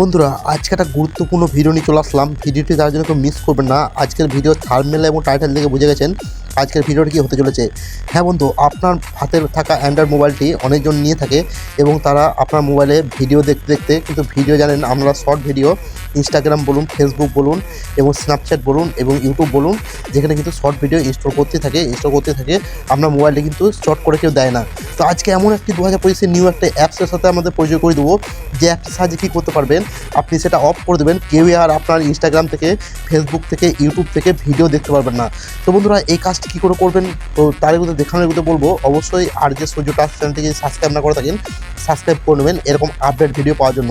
বন্ধুরা, আজকে একটা গুরুত্বপূর্ণ ভিডিও নিয়ে চলে আসলাম। ভিডিওটি তার জন্য কেউ মিস করবেন না। আজকের ভিডিও থার্মেল এবং টাইটেল দেখে বুঝে গেছেন আজকের ভিডিওটি কী হতে চলেছে। হ্যাঁ বন্ধু, আপনার হাতের থাকা অ্যান্ড্রয়েড মোবাইলটি অনেকজন নিয়ে থাকে এবং তারা আপনার মোবাইলে ভিডিও দেখতে দেখতে, কিন্তু ভিডিও জানেন, আমরা শর্ট ভিডিও ইনস্টাগ্রাম বলুন ফেসবুক বলুন এবং স্ন্যাপচ্যাট বলুন এবং ইউটিউব বলুন, যেখানে কিন্তু শর্ট ভিডিও ইনস্টল করতে থাকে ইনস্টল করতে থাকে আপনার মোবাইলটি কিন্তু শর্ট করে কেউ দেয় না। তো আজকে এমন একটি দু হাজার পঁচিশের নিউ একটা অ্যাপসের সাথে আমাদের পরিচয় করে দেবো, যে অ্যাপটির সাহায্যে কী করতে পারবেন, আপনি সেটা অফ করে দেবেন, কেউই আর আপনার ইনস্টাগ্রাম থেকে ফেসবুক থেকে ইউটিউব থেকে ভিডিও দেখতে পারবেন না। তো বন্ধুরা, এই কাজটি কী করে করবেন, তো তার এগুলো দেখানোর এগুলো বলব, অবশ্যই আর যে সূর্য টাচ চ্যানেলটিকে সাবস্ক্রাইব না করে থাকেন সাবস্ক্রাইব করে নেবেন এরকম আপডেট ভিডিও পাওয়ার জন্য।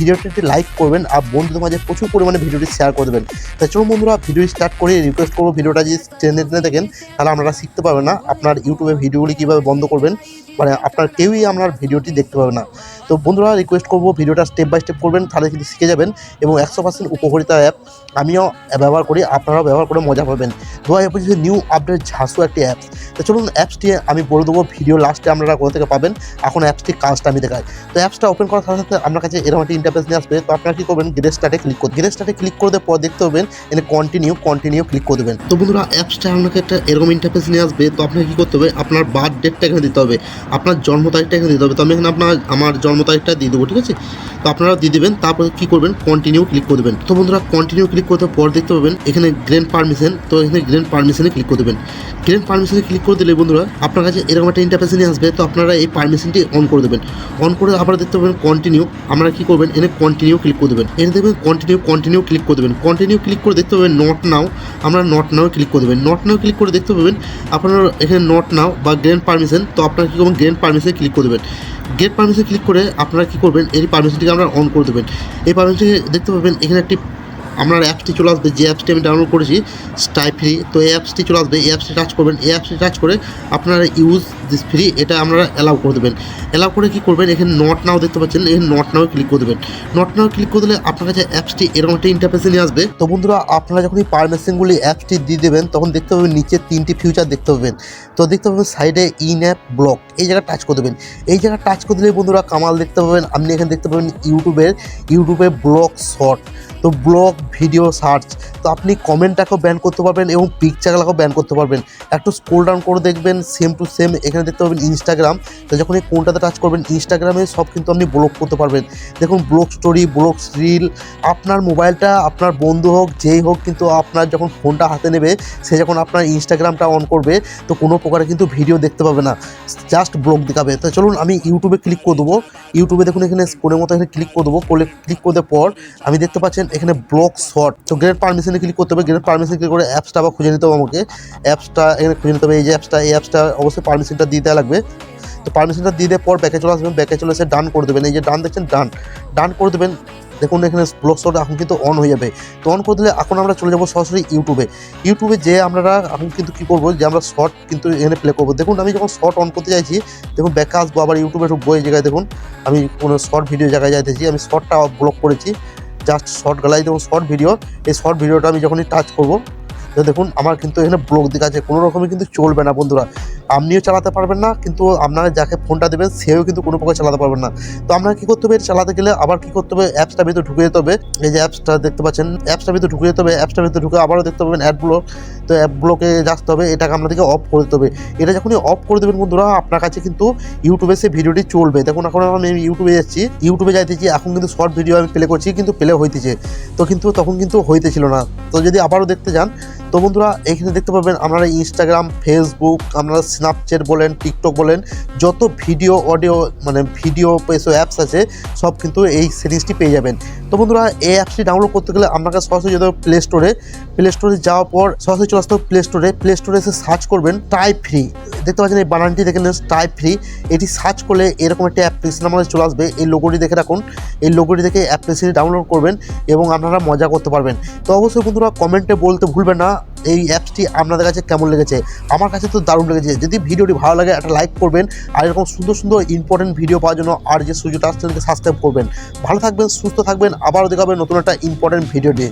ভিডিওটি লাইক করবেন আর বন্ধুদের মাঝে প্রচুর পরিমাণে ভিডিওটি শেয়ার করে দেবেন। তাই চলুন বন্ধুরা ভিডিও স্টার্ট করে রিকোয়েস্ট করব ভিডিওটা যদি টেনে টেনে দেখেন, তাহলে আপনারা শিখতে পারবেন না আপনার ইউটিউবে ভিডিওগুলি কীভাবে বন্ধ করবেন। মানে আপনার কেউই আপনার ভিডিওটি দেখতে পাবে না। তো বন্ধুরা রিকোয়েস্ট করব ভিডিওটা স্টেপ বাই স্টেপ করবেন, তাহলে কিন্তু শিখে যাবেন এবং একশো পার্সেন্ট উপকারিতা অ্যাপ আমিও ব্যবহার করি, আপনারাও ব্যবহার করে মজা পাবেন। দু হাজার নিউ আপডেট ঝাঁসু একটি অ্যাপস তো চলুন অ্যাপসটি আমি বলে দেবো ভিডিও লাস্টে আপনারা কোথা থেকে পাবেন, এখন অ্যাপসটি কাজটা আমি দেখাই। তো অ্যাপসটা ওপেন করার সাথে সাথে আপনার কাছে এরকম একটি ইন্টারফেস নিয়ে আসবে, তো আপনারা কী করবেন গ্রে স্টার্টে ক্লিক করবেন গ্রে স্টার্টে ক্লিক করে দেওয়ার পর দেখতে পাবেন এনে কন্টিনিউ কন্টিনিউ ক্লিক করে দেবেন। তো বন্ধুরা অ্যাপসটা আপনাকে একটা এরকম ইন্টারফেস নিয়ে আসবে, তো আপনাকে কী করতে হবে, আপনার বার্থ ডেটটা এখানে দিতে হবে, আপনার জন্ম তারিখটা এখানে দিতে হবে। তো আমি এখানে আপনার, আমার জন্ম তারিখটা দিয়ে দেবো, ঠিক আছে? তো আপনারা দিয়ে দেবেন, তারপরে কী করবেন কন্টিনিউ ক্লিক করে দেবেন। তো বন্ধুরা কন্টিনিউ ক্লিক করতে পর দেখতে পাবেন, এখানে গ্রেন পারমিশন তো এখানে গ্রেন পারমিশনে ক্লিক করে দেবেন। গ্রেন পারমিশনে ক্লিক করে দিলে বন্ধুরা, আপনার কাছে এরকম একটা ইন্টারফেসে নিয়ে আসবে, তো আপনারা এই পারমিশনটি অন করে দেবেন। অন করে আবার দেখতে পাবেন কন্টিনিউ আপনারা কী করবেন, এনে কন্টিনিউ ক্লিক করে দেবেন। এনে দেখবেন কন্টিনিউ কন্টিনিউ ক্লিক করে দেবেন। কন্টিনিউ ক্লিক করে দেখতে পাবেন নট নাও আমরা নট নাও ক্লিক করে দেবেন। নট নাও ক্লিক করে দেখতে পাবেন, আপনার এখানে নট নাও বা গ্রেন পারমিশন তো আপনারা কী করবেন গ্রেন পারমিশনে ক্লিক করে দেবেন। গেট পারমিশন ক্লিক করে আপনারা কী করবেন, এই পারমিশনটিকে আপনারা অন করে দেবেন। এই পারমিশনটিকে দেখতে পাবেন, এখানে একটি আপনার অ্যাপসটি চলে আসবে, যে অ্যাপসটি আমি ডাউনলোড করেছি স্টাই ফ্রি তো এই অ্যাপসটি চলে আসবে, এই অ্যাপসটি টাচ করবেন, এই অ্যাপসটি টাচ করে আপনারা ইউজ দিস ফ্রি এটা আপনারা অ্যালাউ করে দেবেন। অ্যালাউ করে কী করবেন? এখানে নট নাও দেখতে পাচ্ছেন, এখানে নট নাও ক্লিক করে দেবেন। নট নাও ক্লিক করে দিলে আপনার কাছে অ্যাপসটি এরকম একটা ইন্টারফেসে নিয়ে আসবে। তো বন্ধুরা, আপনারা যখন এই পারমিশনগুলি অ্যাপসটি দিয়ে দেবেন, তখন দেখতে পাবেন নিচে তিনটি ফিউচার দেখতে পাবেন। তো দেখতে পাবেন সাইডে ইন অ্যাপ ব্লক এই জায়গায় টাচ করে দেবেন। এই জায়গায় টাচ করে দিলে বন্ধুরা কামাল দেখতে পাবেন, আপনি এখানে দেখতে পাবেন ইউটিউবের ইউটিউবে ব্লগ শর্ট তো ব্লগ ভিডিও সার্চ তো আপনি কমেন্টটাকেও ব্যান করতে পারবেন এবং পিকচারগুলোকেও ব্যান করতে পারবেন। একটু স্ক্রোল ডাউন করে দেখবেন সেম টু সেম এখানে দেখতে পাবেন ইনস্টাগ্রাম তো যখন এই কোনটাতে টাচ করবেন ইনস্টাগ্রামে সব কিন্তু আপনি ব্লগ করতে পারবেন। দেখুন ব্লগ স্টোরি ব্লগ রিল আপনার মোবাইলটা আপনার বন্ধু হোক, যেই হোক কিন্তু আপনার যখন ফোনটা হাতে নেবে, সে যখন আপনার ইনস্টাগ্রামটা অন করবে, তো কোনো প্রকারে কিন্তু ভিডিও দেখতে পাবে না। জাস্ট ব্লগ দেখাবে। তো চলুন, আমি ইউটিউবে ক্লিক করে দেবো। ইউটিউবে দেখুন, এখানে স্ক্রিনের মতো এখানে ক্লিক করে দেবো। ক্লিক করে দেওয়ার পর, আমি দেখতে পাচ্ছেন এখানে ব্লক শর্ট তো গ্রেড পারমিশনে ক্লিক করতে হবে গ্রেড পারমিশন ক্লিক করে অ্যাপসটা আবার খুঁজে নিতে হবে আমাকে। অ্যাপসটা এখানে খুঁজে নিতে হবে, এই যে অ্যাপসটা এই অ্যাপসটা অবশ্যই পারমিশনটা দিয়ে দেওয়া লাগবে। তো পারমিশনটা দিয়ে দেওয়ার পর ব্যাকে চলে আসবেন ব্যাকে চলে এসে ডান করে দেবেন। এই যে ডান দেখছেন ডান ডান করে দেবেন, দেখুন এখানে ব্লক শট এখন কিন্তু অন হয়ে যাবে। তো অন করে দিলে এখন আমরা চলে যাব সরাসরি ইউটিউবে ইউটিউবে যে আমরা এখন কিন্তু কী করব, যে আমরা শর্ট কিন্তু এখানে প্লে করব। দেখুন, আমি যখন শর্ট অন করতে চাইছি দেখুন ব্যাকে আসব আবার ইউটিউবে ঢুকবো এই জায়গায়। দেখুন, আমি কোনো শর্ট ভিডিও জায়গায় যাইতেছি, আমি শর্টটা ব্লক করেছি। জাস্ট শর্ট গালাই যেমন শর্ট ভিডিও এই শর্ট ভিডিওটা আমি যখনই টাচ করব দেখুন, আমার কিন্তু এখানে ব্লক দিকে আছে কোনো রকমই কিন্তু চলবে না বন্ধুরা। আপনিও চালাতে পারবেন না, কিন্তু আপনারা যাকে ফোনটা দেবেন, সেও কিন্তু কোনো প্রকার চালাতে পারবেন না। তো আপনারা কী করতে হবে চালাতে গেলে আবার কী করতে হবে অ্যাপসটা ভিতরে ঢুকে যেতে হবে। এই যে অ্যাপসটা দেখতে পাচ্ছেন অ্যাপসটা ভিতরে ঢুকে যেতে হবে অ্যাপসটা ভিতরে ঢুকে আবারও দেখতে পাবেন অ্যাড ব্লক তো অ্যাপ ব্লকে আসতে হবে এটাকে আপনাদেরকে অফ করে দিতে হবে। এটা যখনই অফ করে দেবেন বন্ধুরা, আপনার কাছে কিন্তু ইউটিউবে সে ভিডিওটি চলবে। দেখুন, এখন আমি ইউটিউবে যাচ্ছি। ইউটিউবে যাইতেছি এখন কিন্তু শর্ট ভিডিও আমি প্লে করছি, কিন্তু প্লে হইতেছে। তো কিন্তু তখন কিন্তু হইতেছিল না। তো যদি আবারও দেখতে যান তো বন্ধুরা, এখানে দেখতে পাবেন আপনারা ইনস্টাগ্রাম ফেসবুক আপনারা স্ন্যাপচ্যাট বলেন টিকটক বলেন, যত ভিডিও অডিও মানে ভিডিও এসব অ্যাপস আছে, সব কিন্তু এই সিরিজটি পেয়ে যাবেন। তো বন্ধুরা, এই অ্যাপসটি ডাউনলোড করতে গেলে আপনাকে সরাসরি যেতে হবে প্লে স্টোরে প্লে স্টোরে যাওয়ার পর সরাসরি চলে আসতে হবে প্লে স্টোরে প্লে স্টোরে এসে সার্চ করবেন টাইপ ফ্রি দেখতে পাচ্ছেন এই বানানটি, দেখে নেন টাইপ ফ্রি এটি সার্চ করলে এরকম একটি অ্যাপ্লিকেশন আমাদের চলে আসবে। এই লোগোটি দেখে রাখুন। এই লোগোটি দেখে অ্যাপ্লিকেশনটি ডাউনলোড করবেন এবং আপনারা মজা করতে পারবেন। তো অবশ্যই বন্ধুরা কমেন্টে বলতে ভুলবেন না এই অ্যাপসটি আপনাদের কাছে কেমন লেগেছে। আমার কাছে তো দারুণ লেগেছে। যদি ভিডিওটি ভালো লাগে, একটা লাইক করবেন আর এরকম সুন্দর সুন্দর ইম্পর্টেন্ট ভিডিও পাওয়ার জন্য আর যে সুযোগটা চ্যানেলকে সাবস্ক্রাইব করবেন। ভালো থাকবেন, সুস্থ থাকবেন। আবারও দেখাবেন নতুন একটা ইম্পর্টেন্ট ভিডিও দিয়ে